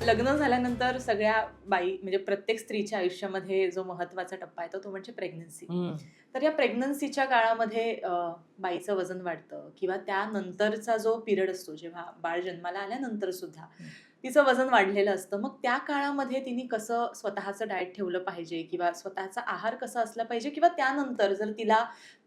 लग्न झाल्यानंतर सगळ्या बाई म्हणजे प्रत्येक स्त्रीच्या आयुष्यामध्ये जो महत्त्वाचा टप्पा आहे तो तो म्हणजे प्रेग्नन्सी तर या प्रेग्नन्सीच्या काळामध्ये बाईचं वजन वाढतं किंवा त्यानंतरचा जो पिरियड असतो जेव्हा बाळ जन्माला आल्यानंतर सुद्धा तिचं वजन वाढलेलं असतं मग त्या काळामध्ये तिने कसं स्वतःचं डाएट ठेवलं पाहिजे किंवा स्वतःचा आहार कसा असला पाहिजे किंवा त्यानंतर जर तिला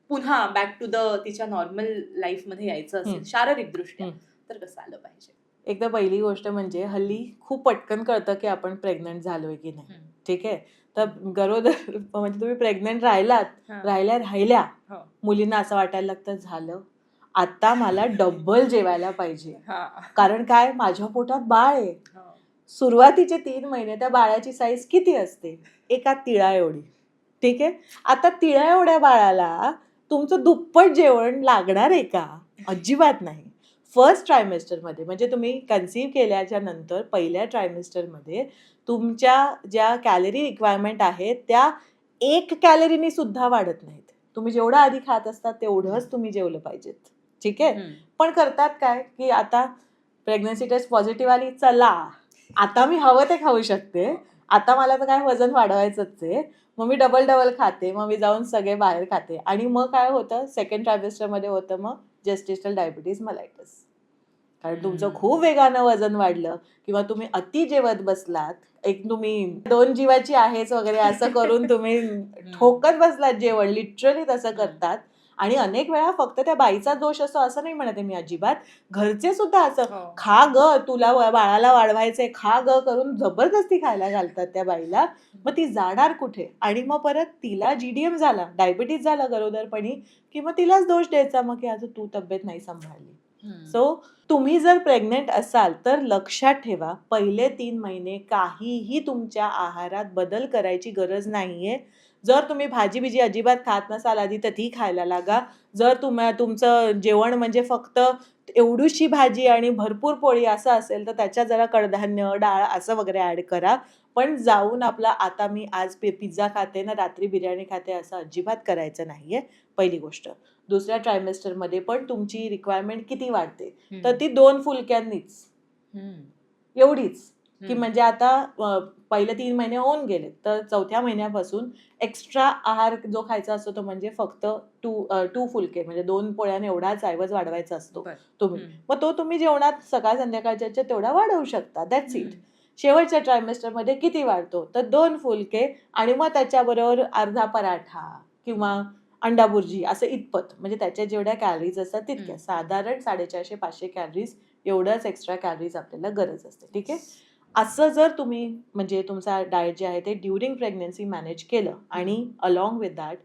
पुन्हा बॅक टू द तिच्या नॉर्मल लाईफमध्ये यायचं असेल हम्म. शारीरिक दृष्ट्या हम्म. तर कसं आलं पाहिजे एकदा पहिली गोष्ट म्हणजे हल्ली खूप पटकन कळतं की आपण प्रेग्नंट झालोय की नाही. ठीक आहे? तर गरोदर म्हणजे तुम्ही प्रेग्नंट राहिलात. राहिल्या राहिल्या हो. मुलींना असं वाटायला लागतं झालं. आता मला डबल जेवायला पाहिजे. कारण काय? माझ्या पोटात बाळ आहे. हो. सुरुवातीचे तीन महिने त्या बाळाची साईज किती असते? एका तिळा एवढी. ठीक आहे? आता तिळा एवढ्या बाळाला तुमचं दुप्पट जेवण लागणार आहे का? अजिबात नाही. फर्स्ट ट्रायमेस्टरमध्ये म्हणजे तुम्ही कन्सीव्ह केल्याच्यानंतर पहिल्या ट्रायमेस्टरमध्ये तुमच्या ज्या कॅलरी रिक्वायरमेंट आहेत त्या एक कॅलरीनी सुद्धा वाढत नाहीत. तुम्ही जेवढं आधी खात असतात तेवढंच तुम्ही जेवलं पाहिजेत. ठीक आहे. पण करतात काय की आता प्रेग्नन्सी टेस्ट पॉझिटिव्ह आली चला. आता मी हवं ते खाऊ शकते. आता मला तर काय वजन वाढवायचंच आहे. मग मी डबल डबल खाते मग मी जाऊन सगळे बाहेर खाते. आणि मग काय होतं? सेकंड ट्रायमेस्टरमध्ये होतं मग जेस्टेशनल डायबिटीज मलायटस कारण तुमचं. खूप वेगानं वजन वाढलं किंवा तुम्ही अति जेवत बसलात एक तुम्ही दोन जीवाची आहेच वगैरे असं करून तुम्ही ठोकत बसलात जेवण लिटरली तसं करतात. आणि अनेक वेळा फक्त त्या बाईचा दोष असतो असं नाही म्हणते मी अजिबात. घरचे सुद्धा असं हो. खा ग तुला बाळाला वाढवायचंय खा ग करून जबरदस्ती खायला घालतात त्या बाईला. मग ती जाणार कुठे? आणि मग परत तिला जीडीएम झाला डायबिटीज झाला गरोदरपणी की मग तिलाच दोष द्यायचा मग की आज तू तब्येत नाही सांभाळली. सो तुम्ही जर प्रेग्नेंट असाल तर लक्षात ठेवा पहिले तीन महिने काहीही तुमच्या आहारात बदल करायची गरज नाहीये. जर तुम्ही भाजी बिजी अजिबात खात नसाल आधी तर ती खायला लागा. जर तुम्हा तुमचं जेवण म्हणजे फक्त एवढीशी भाजी आणि भरपूर पोळी असं असेल तर त्याच्यात जरा कडधान्य डाळ असं वगैरे ऍड करा. पण जाऊन आपला आता मी आज पे पिझ्झा खाते ना रात्री बिर्याणी खाते असं अजिबात करायचं नाहीये पहिली गोष्ट. दुसऱ्या ट्रायमेस्टरमध्ये पण तुमची रिक्वायरमेंट किती वाढते? तर ती दोन फुलक्यांनीच. एवढीच. की. म्हणजे आता पहिले तीन महिने होऊन गेले तर चौथ्या महिन्यापासून एक्स्ट्रा आहार जो खायचा असतो तो म्हणजे फक्त टू टू फुलके म्हणजे दोन पोळ्याने एवढाच ऐवज वाढवायचा असतो. तुम्ही. मग तो तुम्ही जेवणात सकाळ संध्याकाळच्या तेवढा वाढवू शकता दॅट्स इट. शेवटच्या ट्रायमेस्टरमध्ये किती वाढतो तर दोन फुलके आणि मग त्याच्याबरोबर अर्धा पराठा किंवा अंडा बुर्जी असं इतपत म्हणजे त्याच्या जेवढ्या कॅलरीज असतात तितक्या. साधारण साडेचारशे पाचशे कॅलरीज एवढंच एक्स्ट्रा कॅलरीज आपल्याला गरज असते ठीक आहे असं जर तुम्ही म्हणजे तुमचा डाएट जे आहे ते ड्युरिंग प्रेग्नन्सी मॅनेज केलं आणि अलॉंग विथ दॅट.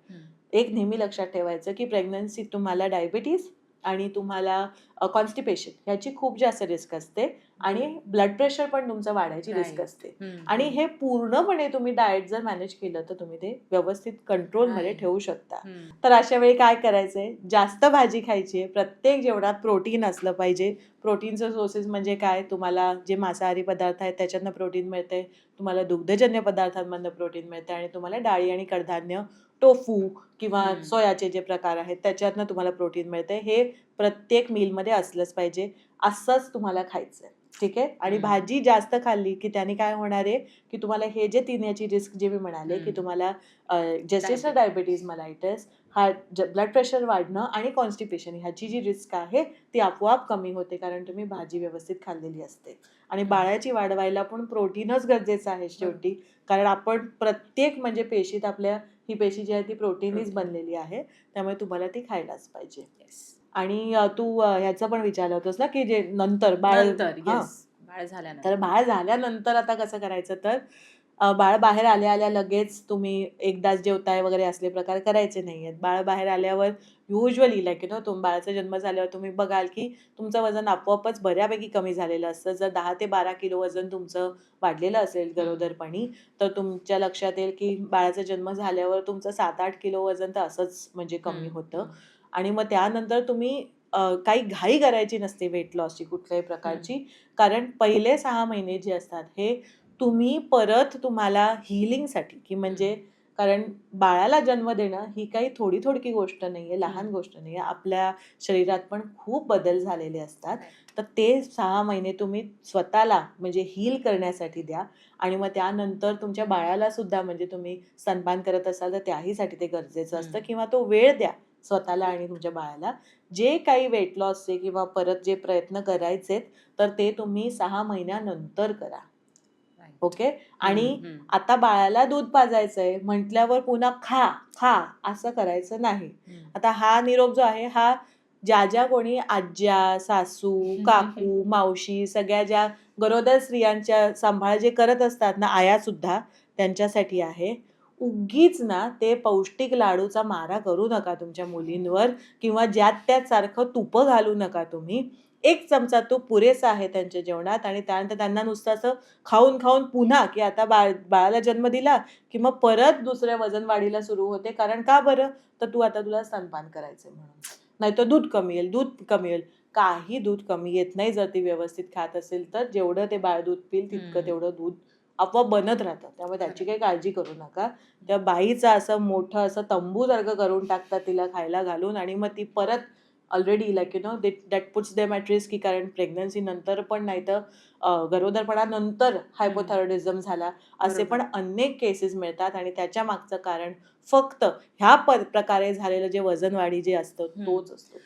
एक नेहमी लक्षात ठेवायचं की प्रेग्नन्सी तुम्हाला डायबिटीज आणि तुम्हाला कॉन्स्टिपेशन ह्याची खूप जास्त रिस्क असते आणि ब्लड प्रेशर पण तुमचं वाढायची रिस्क. असते. आणि हे पूर्णपणे तुम्ही डाएट जर मॅनेज केलं तर तुम्ही ते व्यवस्थित कंट्रोलमध्ये. ठेवू शकता. तर अशा वेळी काय करायचंय जास्त भाजी खायची आहे प्रत्येक जेवणात प्रोटीन असलं पाहिजे प्रोटीनचं सोर्सेस म्हणजे काय तुम्हाला जे मांसाहारी पदार्थ आहेत त्याच्यातनं प्रोटीन मिळते तुम्हाला दुग्धजन्य पदार्थांमधनं प्रोटीन मिळते आणि तुम्हाला डाळी आणि कडधान्य टोफू किंवा. सोयाचे जे प्रकार आहेत त्याच्यातनं तुम्हाला प्रोटीन मिळते. हे प्रत्येक मीलमध्ये असलंच पाहिजे. असंच तुम्हाला खायचं आहे ठीक आहे? आणि. भाजी जास्त खाल्ली की त्याने काय होणार आहे? की तुम्हाला हे जे तीन याची रिस्क जे मी म्हणाले की. तुम्हाला Diabetes. डायबिटीज मलायटस हा ब्लड प्रेशर वाढणं आणि कॉन्स्टिपेशन ह्याची जी रिस्क आहे ती आपोआप कमी होते कारण तुम्ही भाजी व्यवस्थित खाल्लेली असते. आणि बाळाची वाढवायला पण प्रोटीनच गरजेचं आहे शेवटी. कारण आपण प्रत्येक म्हणजे पेशीत आपल्या ही पेशी जी आहे ती प्रोटीनच Protein. बनलेली आहे त्यामुळे तुम्हाला ती खायलाच पाहिजे. आणि तू ह्याचं पण विचारलं होतंस ना की जे नंतर बाळ. बाळ झाल्यानंतर तर बाळ झाल्यानंतर आता कसं करायचं तर बाळ बाहेर आल्या आल्या लगेच तुम्ही एकदाच जेवताय वगैरे असले प्रकार करायचे नाही आहेत बाळ बाहेर आल्यावर युजली लाईक यू नो तुम बाळाचा जन्म झाल्यावर तुम्ही बघाल की तुमचं वजन आपोआपच बऱ्यापैकी कमी झालेलं असतं. जर दहा ते बारा किलो वजन तुमचं वाढलेलं असेल गरोदरपणी तर तुमच्या लक्षात येईल की बाळाचा जन्म झाल्यावर तुमचं सात आठ किलो वजन तर असंच म्हणजे कमी. होतं. आणि मग त्यानंतर तुम्ही काही घाई करायची नसते वेट लॉसची कुठल्याही प्रकारची. कारण पहिले सहा महिने जे असतात हे तुम्ही परत तुम्हाला हिलिंगसाठी की म्हणजे कारण बाळाला जन्म देणं ही काही थोडी थोडकी गोष्ट नाहीये लहान हम्म. गोष्ट नाहीये. आपल्या शरीरात पण खूप बदल झालेले असतात. तर ते सहा महिने तुम्ही स्वतःला म्हणजे हील करण्यासाठी द्या आणि मग त्यानंतर तुमच्या बाळाला सुद्धा म्हणजे तुम्ही स्तनपान करत असाल तर त्याहीसाठी ते गरजेचं असतं. किंवा तो वेळ द्या स्वतःला आणि तुमच्या बाळाला. जे काही वेट लॉसचे किंवा परत जे प्रयत्न करायचेत तर ते तुम्ही सहा महिन्यानंतर करा. ओके? आणि आता बाळाला दूध पाजायचंय म्हटल्यावर पुन्हा खा खा असं करायचं नाही. आता हा निरोप जो आहे हा ज्या ज्या कोणी आज्या सासू काकू मावशी सगळ्या ज्या गरोदर स्त्रियांच्या सांभाळ जे करत असतात ना आया सुद्धा त्यांच्यासाठी आहे. उगीच ना ते पौष्टिक लाडूचा मारा करू नका तुमच्या मुलींवर किंवा ज्यात त्यात सारखं तुपं घालू नका तुम्ही. एक चमचा तूप पुरेसा आहे त्यांच्या जेवणात आणि त्यानंतर त्यांना नुसतं असं खाऊन खाऊन पुन्हा की आता बाळ बाळाला जन्म दिला की मग परत दुसऱ्या वजन वाढीला सुरू होते. कारण का बरं? तर तू आता तुला स्तनपान करायचंय म्हणून. नाही तर दूध कमी येईल दूध कमी येईल. काही दूध कमी येत नाही जर ती व्यवस्थित खात असेल तर. जेवढं ते बाळ दूध पिईल तितकं. तेवढं दूध आपोआप बनत राहतं त्यामुळे त्याची काही काळजी करू नका. त्या बाईचं असं मोठं असं तंबू सारखं करून टाकतात तिला खायला घालून आणि मग ती परत already like you know that puts them at risk की कारण प्रेग्नन्सी नंतर पण नाही तर गरोदरपणानंतर हायपोथायरॉइडिझम झाला. असे. पण अनेक केसेस मिळतात आणि त्याच्या मागचं कारण फक्त ह्या प- प्रकारे झालेलं जे वजनवाढी जे असतं. तोच असतो.